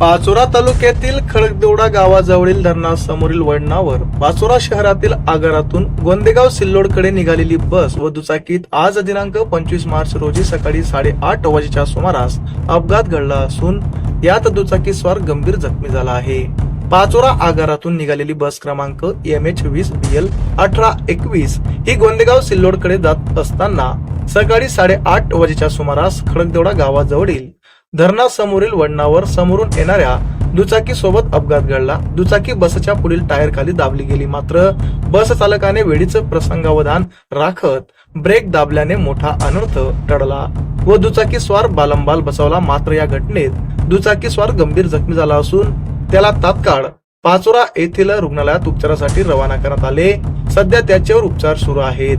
पाचोरा तालुक्यातील खडकदेवडा गावाजवळील धरणासमोरील वळणावर पाचोरा शहरातील आगारातून गोंदेगाव सिल्लोडकडे निघालेली बस व दुचाकीत आज दिनांक पंचवीस मार्च रोजी सकाळी साडेआठ वाजेच्या सुमारास अपघात घडला असून यात दुचाकी स्वार गंभीर जखमी झाला आहे. पाचोरा आगारातून निघालेली बस क्रमांक एम एच वीस बी एल अठरा एकवीस ही गोंदेगाव सिल्लोडकडे जात असताना सकाळी साडेआठ वाजेच्या सुमारास खडकदेवडा गावाजवळील धरणासमोरील वळणावर समोरून येणाऱ्या दुचाकी सोबत अपघात घडला. दुचाकी बसच्या पुढील टायर खाली दाबली गेली. मात्र बस चालकाने वेळीच प्रसंगावधान राखत ब्रेक दाबल्याने मोठा अनर्थ टळला व दुचाकी स्वार बालंबाल बसवला. मात्र या घटनेत दुचाकी स्वार गंभीर जखमी झाला असून त्याला तात्काळ पाचोरा येथील रुग्णालयात उपचारासाठी रवाना करण्यात आले. सध्या त्याच्यावर उपचार सुरू आहेत.